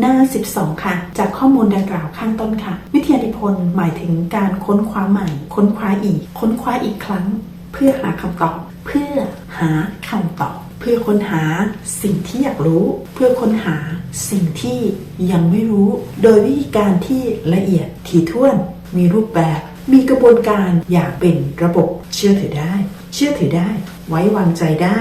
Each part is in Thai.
หน้า 12 ค่ะ จากข้อมูลดังกล่าวข้างต้นค่ะ วิทยานิพนธ์หมายถึงการค้นคว้าใหม่ ค้นคว้าอีก ค้นคว้าอีกครั้ง เพื่อหาคำตอบ เพื่อหาคำตอบ เพื่อค้นหาสิ่งที่อยากรู้ เพื่อค้นหาสิ่งที่ยังไม่รู้ โดยวิธีการที่ละเอียดถี่ถ้วน มีรูปแบบ มีกระบวนการอย่างเป็นระบบเชื่อถือได้ เชื่อถือได้ ไว้วางใจได้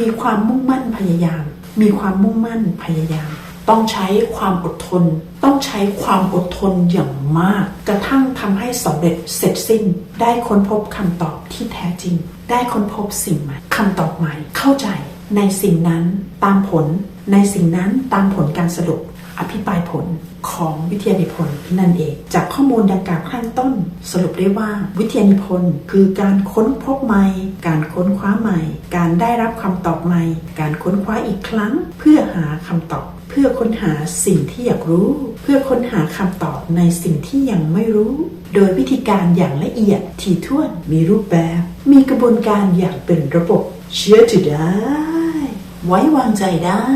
มีความมุ่งมั่นพยายาม มีความมุ่งมั่นพยายาม ต้องใช้ความอดทน ต้องใช้ความอดทนอย่างมาก กระทั่งทำให้สำเร็จเสร็จสิ้น ได้ค้นพบคำตอบที่แท้จริง ได้ค้นพบสิ่งใหม่คำตอบใหม่เข้าใจในสิ่งนั้นตามผลในสิ่งนั้นตามผลการสรุป อภิปรายผลของวิทยานิพนธ์นั่นเอง จากข้อมูลดังกล่าวข้างต้น สรุปได้ว่าวิทยานิพนธ์คือการค้นพบใหม่ การค้นคว้าใหม่ การได้รับคำตอบใหม่ การค้นคว้าอีกครั้ง เพื่อหาคำตอบ เพื่อค้นหาสิ่งที่อยากรู้ เพื่อค้นหาคำตอบในสิ่งที่ยังไม่รู้ โดยวิธีการอย่างละเอียดถี่ถ้วน มีรูปแบบ มีกระบวนการอย่างเป็นระบบ เชื่อถือได้ ไว้วางใจได้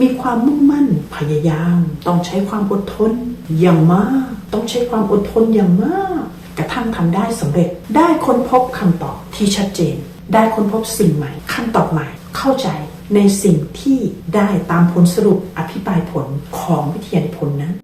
มีความมุ่งมั่นพยายาม ต้องใช้ความอดทนอย่างมาก ต้องใช้ความอดทนอย่างมาก กระทั่งทำได้สำเร็จ ได้ค้นพบคำตอบที่ชัดเจน ได้ค้นพบสิ่งใหม่คำตอบใหม่เข้าใจในสิ่งที่ได้ตามผลสรุปอภิปรายผลของวิทยานิพนธ์นั้น